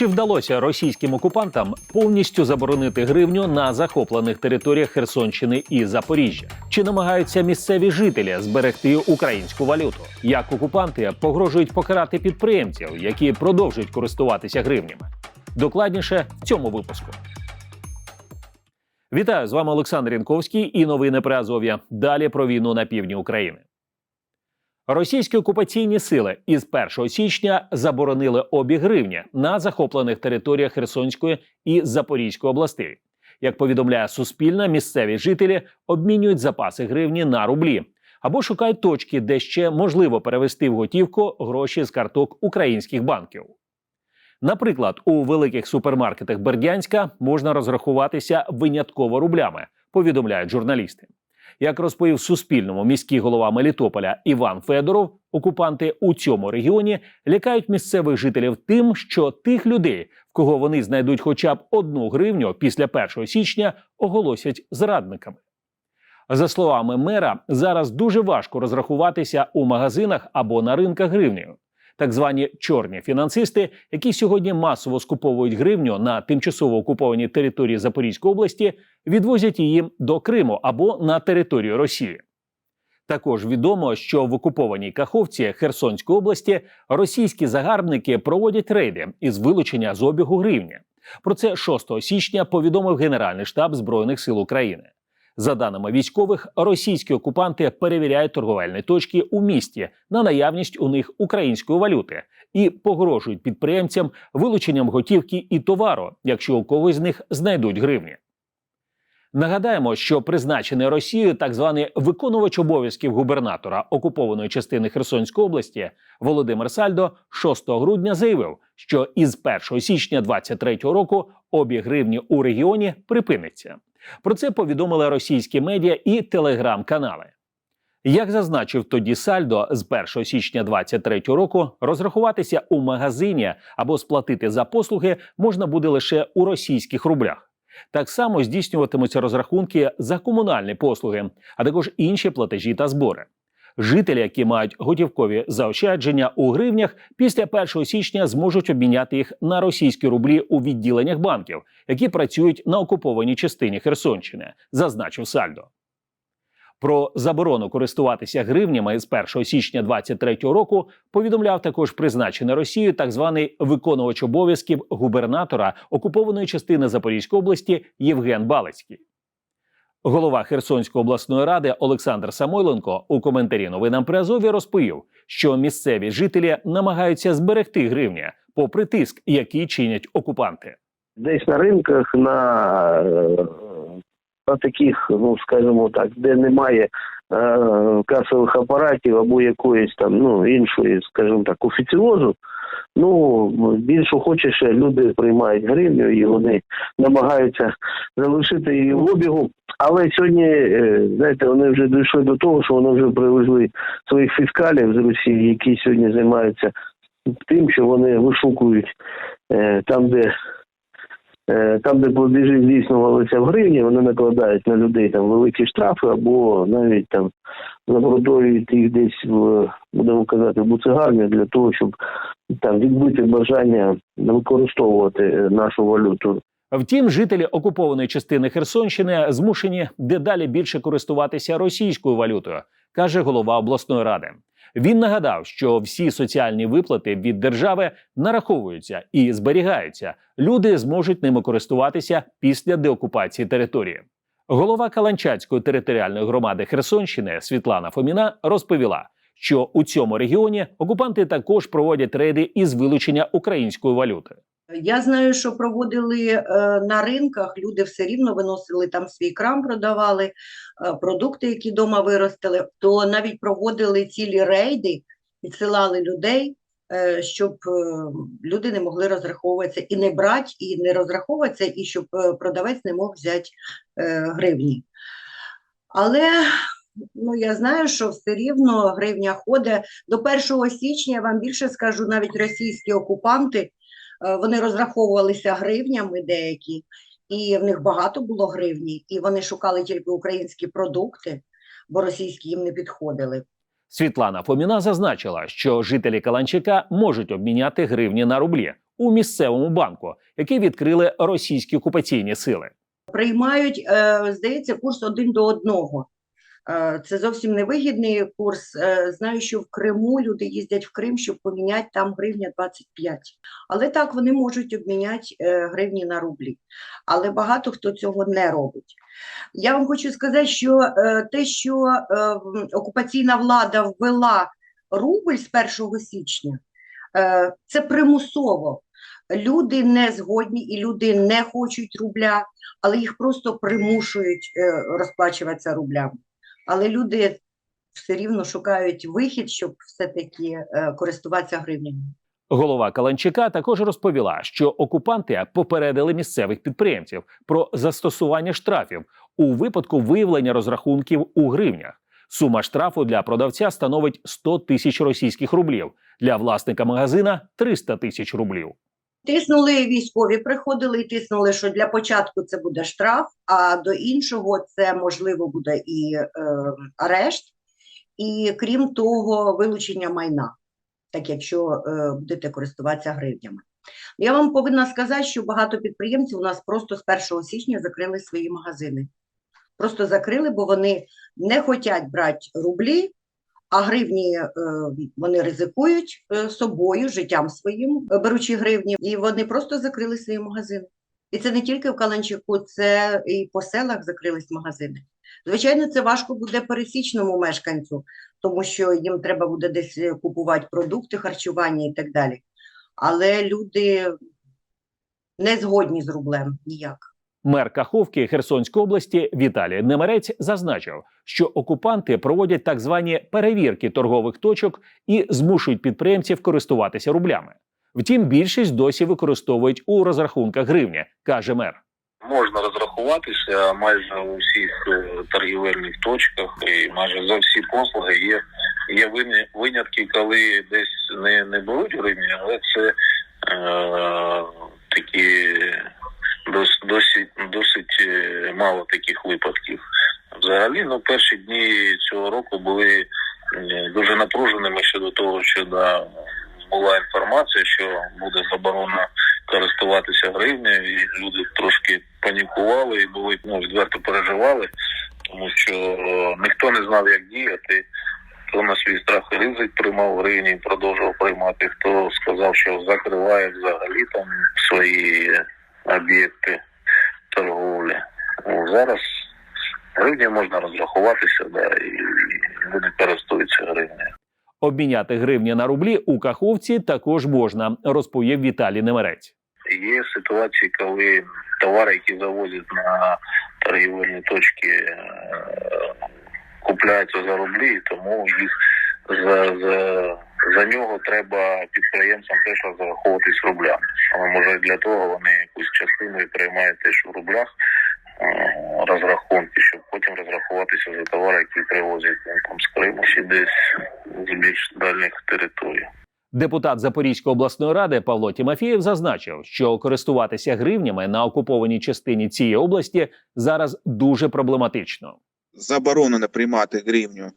Чи вдалося російським окупантам повністю заборонити гривню на захоплених територіях Херсонщини і Запоріжжя? Чи намагаються місцеві жителі зберегти українську валюту? Як окупанти погрожують покарати підприємців, які продовжують користуватися гривнями? Докладніше в цьому випуску. Вітаю з вами Олександр Янковський і новини про Азов'я. Далі про війну на півдні України. Російські окупаційні сили із 1 січня заборонили обіг гривні на захоплених територіях Херсонської і Запорізької областей. Як повідомляє Суспільне, місцеві жителі обмінюють запаси гривні на рублі або шукають точки, де ще можливо перевести в готівку гроші з карток українських банків. Наприклад, у великих супермаркетах Бердянська можна розрахуватися винятково рублями, повідомляють журналісти. Як розповів Суспільному міський голова Мелітополя Іван Федоров, окупанти у цьому регіоні лякають місцевих жителів тим, що тих людей, в кого вони знайдуть хоча б одну гривню після 1 січня, оголосять зрадниками. За словами мера, зараз дуже важко розрахуватися у магазинах або на ринках гривнею. Так звані чорні фінансисти, які сьогодні масово скуповують гривню на тимчасово окупованій території Запорізької області, відвозять її до Криму або на територію Росії. Також відомо, що в окупованій Каховці Херсонської області російські загарбники проводять рейди із вилучення з обігу гривні. Про це 6 січня повідомив Генеральний штаб Збройних сил України. За даними військових, російські окупанти перевіряють торговельні точки у місті на наявність у них української валюти і погрожують підприємцям вилученням готівки і товару, якщо у когось з них знайдуть гривні. Нагадаємо, що призначений Росією так званий виконувач обов'язків губернатора окупованої частини Херсонської області Володимир Сальдо 6 грудня заявив, що із 1 січня 2023 року обіг гривні у регіоні припиниться. Про це повідомили російські медіа і телеграм-канали. Як зазначив тоді Сальдо, з 1 січня 2023 року розрахуватися у магазині або сплатити за послуги можна буде лише у російських рублях. Так само здійснюватимуться розрахунки за комунальні послуги, а також інші платежі та збори. Жителі, які мають готівкові заощадження у гривнях, після 1 січня зможуть обміняти їх на російські рублі у відділеннях банків, які працюють на окупованій частині Херсонщини, зазначив Сальдо. Про заборону користуватися гривнями з 1 січня 2023 року повідомляв також призначений Росією так званий виконувач обов'язків губернатора окупованої частини Запорізької області Євген Балицький. Голова Херсонської обласної ради Олександр Самойленко у коментарі новинам при Азові розповів, що місцеві жителі намагаються зберегти гривні, попри тиск, який чинять окупанти. десь на ринках, е, на таких, ну скажімо так, де немає е, касових апаратів або якоїсь там ну іншої, скажімо так, офіціозу. Ну більш охочіше люди приймають гривню і вони намагаються залишити її в обігу. Але сьогодні, е, знаєте, вони вже дійшли до того, що вони вже привезли своїх фіскалів з Росії, які сьогодні займаються тим, що вони вишукують е, там, де там, де платежі здійснювалися в гривні, вони накладають на людей там великі штрафи або навіть там запродовують їх десь в будемо казати в буцегарню для того, щоб там відбити бажання використовувати е, нашу валюту. Втім, жителі окупованої частини Херсонщини змушені дедалі більше користуватися російською валютою, каже голова обласної ради. Він нагадав, що всі соціальні виплати від держави нараховуються і зберігаються. Люди зможуть ними користуватися після деокупації території. Голова Каланчацької територіальної громади Херсонщини Світлана Фоміна розповіла, що у цьому регіоні окупанти також проводять рейди із вилучення української валюти. Я знаю, що проводили е, на ринках, люди все рівно виносили там свій крам, продавали е, продукти, які вдома виростили, то навіть проводили цілі рейди, відсилали людей, е, щоб люди не могли розраховуватися і не брати, і не розраховуватися, і щоб продавець не мог взяти гривні. Але ну, я знаю, що все рівно гривня ходить. До 1 січня, я вам більше скажу, навіть російські окупанти вони розраховувалися гривнями деякі, і в них багато було гривні, і вони шукали тільки українські продукти, бо російські їм не підходили. Світлана Фоміна зазначила, що жителі Каланчика можуть обміняти гривні на рублі у місцевому банку, який відкрили російські окупаційні сили. Приймають, е, здається, курс один до одного. Е, Це зовсім невигідний курс. Е, Знаю, що в Криму люди їздять в Крим, щоб поміняти там гривня 25. Але так вони можуть обміняти е, гривні на рублі. Але багато хто цього не робить. Я вам хочу сказати, що те, що окупаційна влада ввела рубль з 1 січня, це примусово. Люди не згодні і люди не хочуть рубля, але їх просто примушують розплачуватися рублями. Але люди все рівно шукають вихід, щоб все-таки е, користуватися гривнями. Голова Каланчика також розповіла, що окупанти попередили місцевих підприємців про застосування штрафів у випадку виявлення розрахунків у гривнях. Сума штрафу для продавця становить 100 тисяч російських рублів, для власника магазина 300 тисяч рублів. Тиснули військові, приходили і тиснули, що для початку це буде штраф, а до іншого це можливо буде і е, арешт, і крім того, вилучення майна, так якщо е, будете користуватися гривнями. Я вам повинна сказати, що багато підприємців у нас просто з 1 січня закрили свої магазини. Просто закрили, бо вони не хочуть брати рублі, а гривні е, вони ризикують е, собою, життям своїм, е, беручи гривні, і вони просто закрили свої магазини. І це не тільки в Каланчику, це і по селах закрились магазини. Звичайно, це важко буде пересічному мешканцю, тому що їм треба буде десь купувати продукти, харчування і так далі. Але люди не згодні з рублем ніяк. Мер Каховки Херсонської області Віталій Немерець зазначив, що окупанти проводять так звані перевірки торгових точок і змушують підприємців користуватися рублями. Втім, більшість досі використовують у розрахунках гривні, каже мер. Можна розрахуватися майже у всіх е, торгівельних точках і майже за всі послуги є, є винятки, коли десь не, не беруть гривні, але це е, такі дос, досить, досить е, мало таких випадків. Взагалі, ну, перші дні цього року були е, дуже напруженими щодо того, що да, була інформація, що буде заборона користуватися гривнею, і люди трошки панікували і були ну, відверто переживали, тому що е, ніхто не знав, як діяти. Хто на свій страх і ризик приймав гривні продовжував приймати, хто сказав, що закриває взагалі там свої об'єкти торговлі. Ну, зараз гривні можна розрахуватися, да, і люди користуються гривнею. Обміняти гривні на рублі у Каховці також можна, розповів Віталій Немерець. Є ситуації, коли товари, які завозять на торгівельні точки, е, купляються за рублі, тому їх за, за, за нього треба підприємцям теж розраховуватись рублями. Але може для того вони якусь частину і приймають теж в рублях е, розрахунки, щоб потім розрахуватися за товари, які привозять ну, там з Криму чи десь з більш дальніх територій. Депутат Запорізької обласної ради Павло Тімофєєв зазначив, що користуватися гривнями на окупованій частині цієї області зараз дуже проблематично. заборонено приймати гривню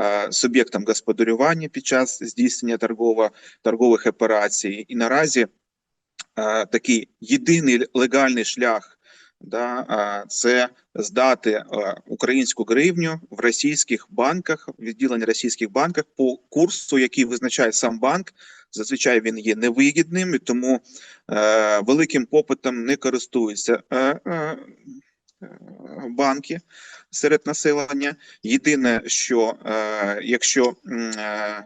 е, суб'єктам господарювання під час здійснення торгово, торгових операцій. І наразі е, такий єдиний легальний шлях да, це здати українську гривню в російських банках, відділення російських банках по курсу, який визначає сам банк. Зазвичай він є невигідним, і тому е, великим попитом не користуються е, е, банки серед населення. Єдине, що е, якщо е,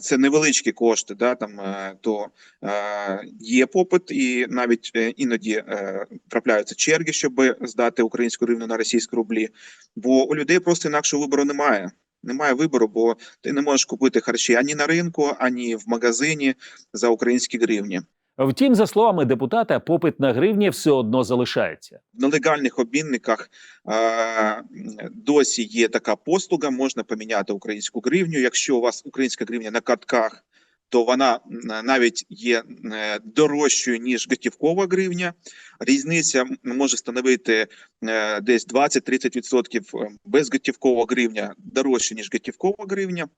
це невеличкі кошти, да, там, е, то е, є попит, і навіть е, іноді е, трапляються черги, щоб здати українську гривню на російські рублі. Бо у людей просто інакшого вибору немає. Немає вибору, бо ти не можеш купити харчі ані на ринку, ані в магазині за українські гривні. Втім, за словами депутата, попит на гривні все одно залишається. В нелегальних обмінниках е, досі є така послуга, можна поміняти українську гривню. Якщо у вас українська гривня на картках, то вона навіть є е, дорожчою ніж готівкова гривня. Різниця може становити е, десь 20-30% безготівкова гривня дорожче ніж готівкова гривня.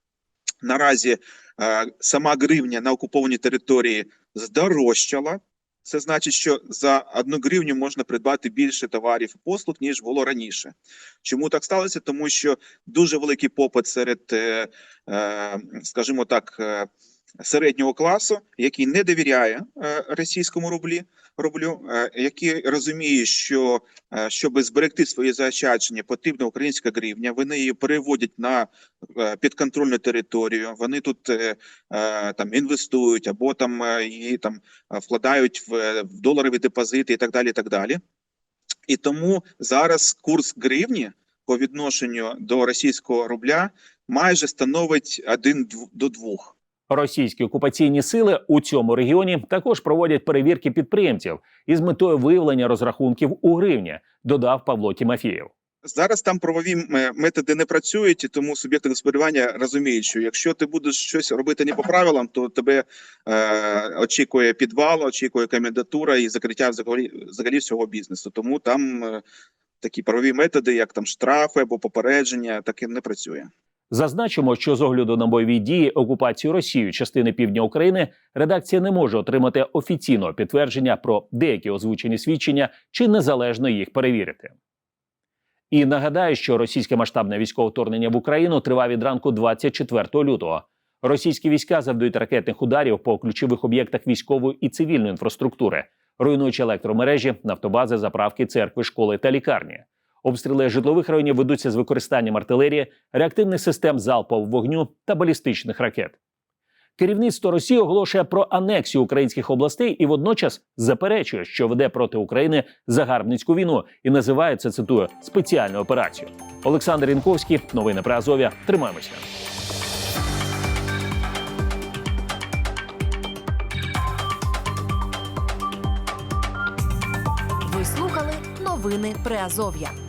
Наразі е, сама гривня на окупованій території здорожчала. Це значить, що за одну гривню можна придбати більше товарів і послуг, ніж було раніше. Чому так сталося? Тому що дуже великий попит серед, е, е, скажімо так, середнього класу, який не довіряє російському рублі, рублю, е, який розуміє, що е, щоб зберегти свої заощадження, потрібна українська гривня. Вони її переводять на е, підконтрольну територію. Вони тут там інвестують або там її там вкладають в, в доларові депозити і так далі. І так далі. І тому зараз курс гривні по відношенню до російського рубля майже становить один до двох. Російські окупаційні сили у цьому регіоні також проводять перевірки підприємців із метою виявлення розрахунків у гривні, додав Павло Тімофєєв. Зараз там правові методи не працюють, тому суб'єкти господарювання розуміють, що якщо ти будеш щось робити не по правилам, то тебе е, очікує підвал, очікує комендатура і закриття взагалі, взагалі всього бізнесу. Тому там е, такі правові методи, як там штрафи або попередження, таке не працює. Зазначимо, що з огляду на бойові дії окупацію Росією частини півдня України редакція не може отримати офіційного підтвердження про деякі озвучені свідчення чи незалежно їх перевірити. І нагадаю, що російське масштабне військове вторгнення в Україну триває від ранку 24 лютого. Російські війська завдають ракетних ударів по ключових об'єктах військової і цивільної інфраструктури, руйнуючи електромережі, нафтобази, заправки, церкви, школи та лікарні. Обстріли житлових районів ведуться з використанням артилерії, реактивних систем залпового вогню та балістичних ракет. Керівництво Росії оголошує про анексію українських областей і водночас заперечує, що веде проти України загарбницьку війну і називає це цитую спеціальну операцію. Олександр Інковський, новини про Азов'я. Тримаємося. Ви слухали новини Приазов'я.